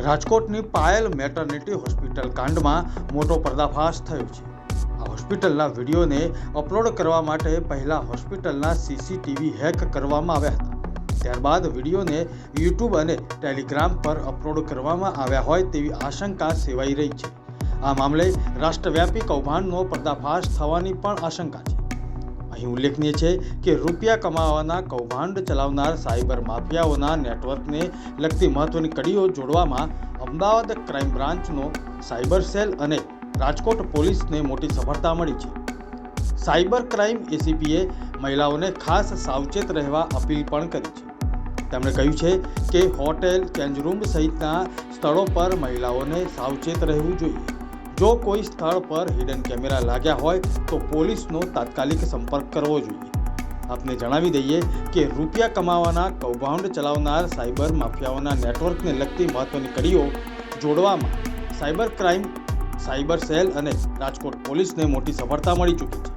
રાજકોટની Payal maternity hospital કાંડમાં મોટો પર્દાફાશ થયો છે. આ હોસ્પિટલના વિડીયોને અપલોડ કરવા માટે પહેલાં હોસ્પિટલના સીસીટીવી હેક કરવામાં આવ્યા હતા. ત્યારબાદ વિડીયોને યુટ્યુબ અને ટેલિગ્રામ પર અપલોડ કરવામાં આવ્યા હોય તેવી આશંકા સેવાઈ રહી છે. આ મામલે રાષ્ટ્રવ્યાપી કૌભાંડનો પર્દાફાશ થવાની પણ આશંકા છે. અહીં ઉલ્લેખનીય છે કે રૂપિયા કમાવાના કૌભાંડ ચલાવનાર સાયબર માફિયાઓના નેટવર્કને લગતી મહત્વની કડીઓ જોડવામાં અમદાવાદ ક્રાઇમ બ્રાન્ચનો સાયબર સેલ અને રાજકોટ પોલીસને મોટી સફળતા મળી છે. સાયબર ક્રાઇમ એસીપીએ મહિલાઓને ખાસ સાવચેત રહેવા અપીલ પણ કરી છે. તેમણે કહ્યું છે કે હોટેલ, ચેન્જ રૂમ સહિતના સ્થળો પર મહિલાઓને સાવચેત રહેવું જોઈએ. જો કોઈ સ્થળ પર હિડન કેમેરા લાગ્યા હોય, તો પોલીસનો તાત્કાલિક સંપર્ક કરવો જોઈએ. આપને જણાવી દઈએ કે રૂપિયા કમાવાના, કૌભાંડ ચલાવનાર સાયબર માફિયાઓના નેટવર્કને લગતી મહત્વની કડીઓ જોડવામાં સાયબર ક્રાઇમ, સાયબર સેલ અને રાજકોટ પોલીસને મોટી સફળતા મળી ચૂકી છે.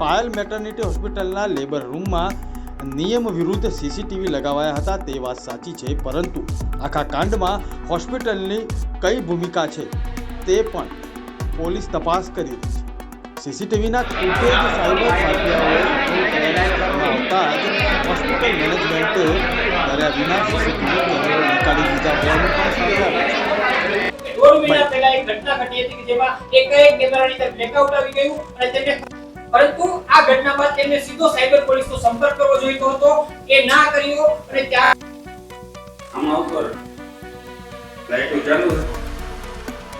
પાયલ મેટર્નિટી હોસ્પિટલના લેબર રૂમમાં નિયમ વિરુદ્ધ સીસીટીવી લગાવાયા હતા તે વાત સાચી છે, પરંતુ આખા કાંડમાં હોસ્પિટલની કઈ ભૂમિકા છે તે પણ પોલીસ તપાસ કરી રહી છે. સીસીટીવીના ફૂટેજ સાયબર આવતા જ હોસ્પિટલ મેનેજમેન્ટે કર્યા વિના સીસીટીવી કેમેરો નીકાળી દીધા હોવાનું પણ દોઢ મહિના પહેલા એક ઘટના ઘટી હતી કે જેમાં એક એક કેમેરાની અંદર બ્લેકઆઉટ આવી ગયું અને તેમને પરંતુ આ ઘટના બાદ તેમને સીધો સાયબર પોલીસનો સંપર્ક કરવો જોઈતો હતો એ ના કર્યો અને ત્યાં આમાં ઉપર લાઈટો ચાલુ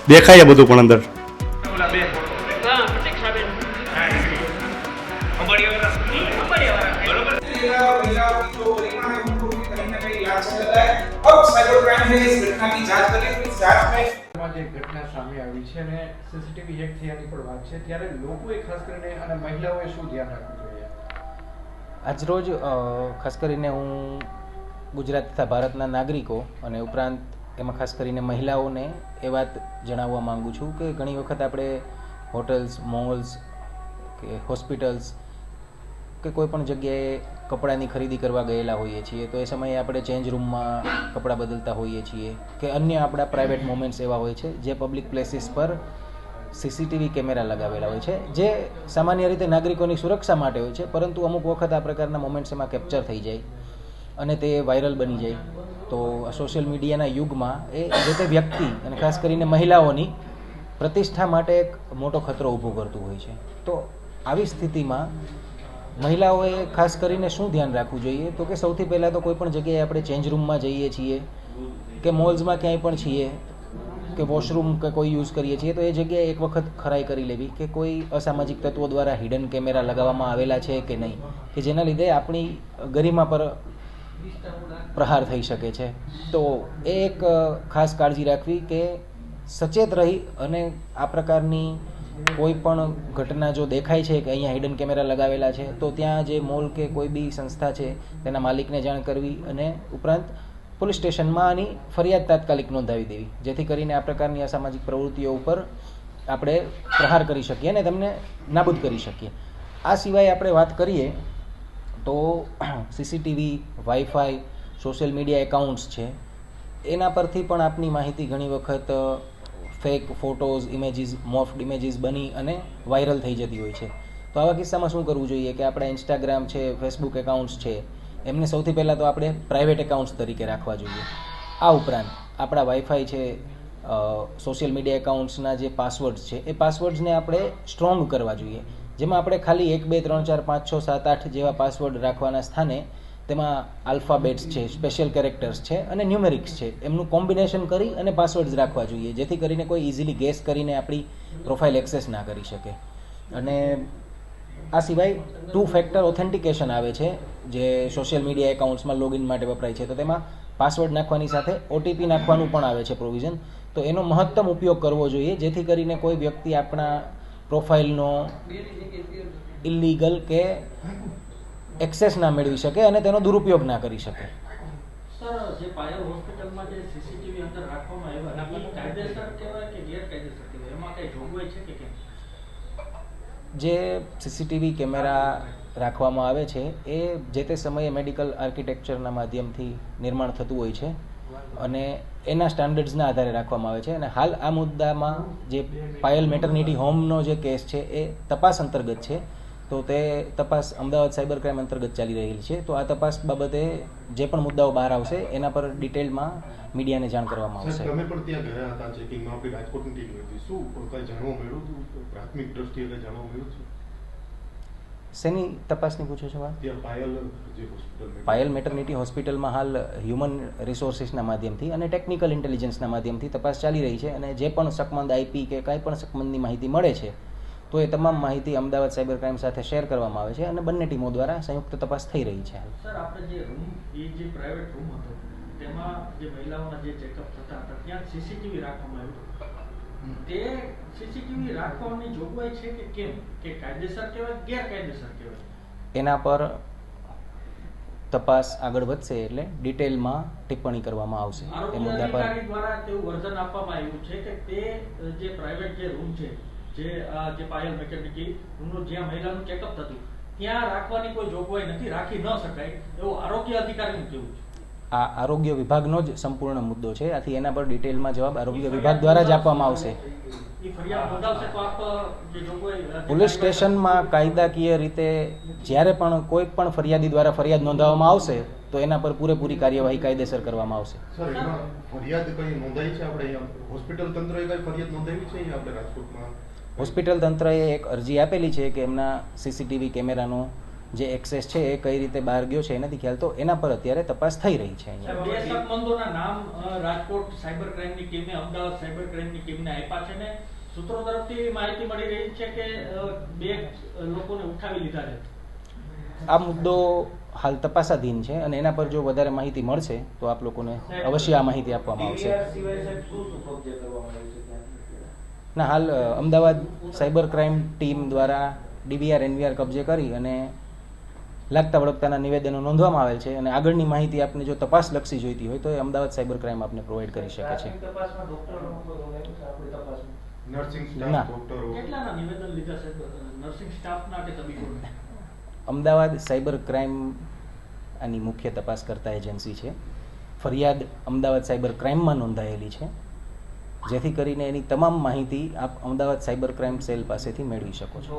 દેખાય બધું પણ અંદર. ઓલા બે ઘટના સામે આવી છે અને સીસીટીવી હેક થયાની પણ વાત છે ત્યારે લોકોએ ખાસ કરીને અને મહિલાઓએ શું ધ્યાન રાખવું જોઈએ આજરોજ ખાસ કરીને હું ગુજરાત તથા ભારતના નાગરિકો અને ઉપરાંત એમાં ખાસ કરીને મહિલાઓને એ વાત જણાવવા માંગુ છું કે ઘણી વખત આપણે હોટલ્સ, મોલ્સ કે હોસ્પિટલ્સ કે કોઈ પણ જગ્યાએ કપડાની ખરીદી કરવા ગયેલા હોઈએ છીએ, તો એ સમયે આપણે ચેન્જ રૂમમાં કપડાં બદલતા હોઈએ છીએ કે અન્ય આપણા પ્રાઇવેટ મોમેન્ટ્સ એવા હોય છે જે પબ્લિક પ્લેસીસ પર સીસીટીવી કેમેરા લગાવેલા હોય છે, જે સામાન્ય રીતે નાગરિકોની સુરક્ષા માટે હોય છે, પરંતુ અમુક વખત આ પ્રકારના મોમેન્ટ્સ એમાં કેપ્ચર થઈ જાય અને તે વાયરલ બની જાય. તો સોશિયલ મીડિયાના યુગમાં એ જે તે વ્યક્તિ અને ખાસ કરીને મહિલાઓની પ્રતિષ્ઠા માટે એક મોટો ખતરો ઊભો કરતું હોય છે. તો આવી સ્થિતિમાં મહિલાઓએ ખાસ કરીને શું ધ્યાન રાખવું જોઈએ? તો કે સૌથી પહેલાં તો કોઈ પણ જગ્યાએ આપણે ચેન્જ રૂમમાં જઈએ છીએ, કે મોલ્સમાં ક્યાંય પણ છીએ, કે વોશરૂમ કે કોઈ યુઝ કરીએ છીએ, તો એ જગ્યાએ એક વખત ખરાઈ કરી લેવી કે કોઈ અસામાજિક તત્વો દ્વારા હિડન કેમેરા લગાવવામાં આવેલા છે કે નહીં? કે જેના લીધે આપણી ગરિમા પર પ્રહાર થઈ શકે છે. તો એ એક ખાસ કાળજી રાખવી કે સચેત રહી અને આ પ્રકારની કોઈ પણ ઘટના જો દેખાય છે કે અહીંયા હિડન કેમેરા લગાવેલા છે, તો ત્યાં જે મોલ કે કોઈ બી સંસ્થા છે, તેના માલિકને જાણ કરવી અને ઉપરાંત પોલીસ સ્ટેશનમાં આની ફરિયાદ તાત્કાલિક નોંધાવી દેવી. જેથી કરીને આ પ્રકારની અસામાજિક પ્રવૃત્તિઓ ઉપર આપણે પ્રહાર કરી શકીએ અને તેમને નાબૂદ કરી શકીએ. આ સિવાય આપણે વાત કરીએ તો CCTV WiFi social media accounts છે. એના પરથી પણ આપની માહિતી ઘણી વખત fake photos images morphed images બની અને વાયરલ થઈ જતી હોય છે. તો આવા કિસ્સામાં શું કરવું જોઈએ કે આપણા ઇન્સ્ટાગ્રામ છે ફેસબુક એકાઉન્ટ્સ છે, એમને સૌથી પહેલાં તો આપણે પ્રાઇવેટ એકાઉન્ટ્સ તરીકે રાખવા જોઈએ. આ ઉપરાંત આપણા વાઈફાઈ છે સોશિયલ મીડિયા એકાઉન્ટ્સના જે પાસવર્ડ્સ છે, એ પાસવર્ડ્સને આપણે સ્ટ્રોંગ કરવા જોઈએ. જેમાં આપણે ખાલી એક, બે, ત્રણ, ચાર, પાંચ, છ, સાત, આઠ જેવા પાસવર્ડ રાખવાના સ્થાને તેમાં આલ્ફાબેટ્સ છે સ્પેશિયલ કેરેક્ટર્સ છે અને ન્યુમેરિક્સ છે. એમનું કોમ્બિનેશન કરી અને પાસવર્ડ્સ રાખવા જોઈએ, જેથી કરીને કોઈ ઇઝીલી ગેસ કરીને આપણી પ્રોફાઇલ એક્સેસ ના કરી શકે. અને આ સિવાય ટુ ફેક્ટર ઓથેન્ટિકેશન આવે છે, જે સોશિયલ મીડિયા એકાઉન્ટ્સમાં લોગિન માટે વપરાય છે. તો તેમાં પાસવર્ડ નાખવાની સાથે ઓટીપી નાખવાનું પણ આવે છે પ્રોવિઝન તો એનો મહત્તમ ઉપયોગ કરવો જોઈએ, જેથી કરીને કોઈ વ્યક્તિ આપણા પ્રોફાઇલનો ઇલીગલ કે એક્સેસ ના મેળવી શકે અને તેનો દુરુપયોગ ના કરી શકે. જે સીસીટીવી કેમેરા રાખવામાં આવે છે એ જે તે સમયે મેડિકલ આર્કિટેક્ચરના માધ્યમથી નિર્માણ થતું હોય છે અને એના સ્ટાન્ડર્ડ્સના આધારે રાખવામાં આવે છે. અને હાલ આ મુદ્દામાં જે પાયલ મેટર્નિટી હોમનો જે કેસ છે એ તપાસ અંતર્ગત છે. તો તે તપાસ અમદાવાદ સાયબર ક્રાઇમ અંતર્ગત ચાલી રહેલી છે. તો આ તપાસ બાબતે જે પણ મુદ્દાઓ બહાર આવશે એના પર ડિટેલમાં મીડિયાને જાણ કરવામાં આવશે. તમે પણ ત્યાં ગયા હતા ચેકિંગમાં? આપણી રાજકોટની ટીમ હતી. શું કઈ જાણવા મળ્યું હતું? પ્રાથમિક દ્રષ્ટિએ કઈ જાણવા મળ્યું છે શેની તપાસની પૂછો છો વાત? ત્યાં પાયલ જે હોસ્પિટલ પાયલ મેટર્નિટી હોસ્પિટલમાં હાલ હ્યુમન રિસોર્સિસના માધ્યમથી અને ટેકનિકલ ઇન્ટેલિજન્સના માધ્યમથી તપાસ ચાલી રહી છે અને જે પણ શકમંદ આઈપી કે કાંઈ પણ શકમંદની માહિતી મળે છે તો એ તમામ માહિતી અમદાવાદ સાયબર ક્રાઇમ સાથે શેર કરવામાં આવે છે અને બંને ટીમો દ્વારા સંયુક્ત તપાસ થઈ રહી છે. સર આપણે જે રૂમ એ જે પ્રાઇવેટ રૂમ હતો તેમાં જે મહિલાઓના જે ચેકઅપ થતા હતા ત્યાં સીસીટીવી રાખવામાં આવ્યું તે સીસીટીવી રાખવાની જોગવાઈ છે કે કેમ? કે કાયદેસર કહેવાય ગેરકાયદેસર કહેવાય? એના પર તપાસ આગળ વધશે એટલે ડિટેલમાં ટિપ્પણી કરવામાં આવશે. એ મુદ્દા પર દ્વારા તેવું વર્ઝન આપવામાં આવ્યું છે કે તે જે પ્રાઇવેટ જે રૂમ છે જે આ જે પાયલ મેકેનિકી નું જ્યાં મહિલાનું ચેકઅપ થતું ત્યાં રાખવાની કોઈ જોગવાઈ નથી રાખી ન શકાય એવું આરોગ્ય અધિકારીનું કહેવું છે. આ આરોગ્ય વિભાગનો જ સંપૂર્ણ મુદ્દો છે આથી એના પર ડિટેલમાં જવાબ આરોગ્ય વિભાગ દ્વારા જ આપવામાં આવશે. પોલીસ સ્ટેશનમાં કાયદાકીય રીતે જ્યારે પણ કોઈ પણ ફરિયાદી દ્વારા ફરિયાદ નોંધાવવામાં આવશે તો એના પર પૂરેપૂરી કાર્યવાહી કાયદેસર કરવામાં આવશે. ફરિયાદ કઈ નોંધાઈ છે? આપણે હોસ્પિટલ તંત્રએ કઈ ફરિયાદ નોંધાવી છે આપણે રાજકોટમાં? હોસ્પિટલ તંત્રએ એક અરજી આપેલી છે કે એમના સીસીટીવી કેમેરાનો જે એક્સેસ છે એ કઈ રીતે બહાર ગયો છે એનાથી ખ્યાલ તો એના પર અત્યારે તપાસ થઈ રહી છે અહીંયા. નામ રાજકોટ સાયબર ક્રાઇમની ટીમે અમદાવાદ સાયબર ક્રાઇમની ટીમને આપ્યા છે ને સૂત્રો તરફથી માહિતી મળી રહી છે કે બે લોકોને ઉઠાવી લીધા છે. આ મુદ્દો હાલ તપાસાધીન છે અને એના પર જો વધારે માહિતી મળશે તો આપ લોકોને અવશ્ય આ માહિતી આપવામાં આવશે. ના હાલ અમદાવાદ સાયબર ક્રાઇમ ટીમ દ્વારા ડીવીઆર એનવીઆર કબજે કરી અને લાગતા વળગતાના નિવેદનો નોંધવામાં આવેલ છે અને આગળની માહિતી આપને જો તપાસ લક્ષી જોઈતી હોય તો એ અમદાવાદ સાયબર ક્રાઇમ આપને પ્રોવાઈડ કરી શકે છે. નર્સિંગ ના. સ્ટાફ ડોક્ટરો. કેટલાના નિવેદન લીધા છે? નર્સિંગ સ્ટાફના કે તબીબોના અમદાવાદ સાયબર ક્રાઇમ આની મુખ્ય તપાસ કરતા એજન્સી છે. ફરિયાદ અમદાવાદ સાયબર ક્રાઇમમાં નોંધાયેલી છે. જેથી કરીને એની તમામ માહિતી આપ અમદાવાદ સાયબર ક્રાઇમ સેલ પાસેથી મેળવી શકો છો.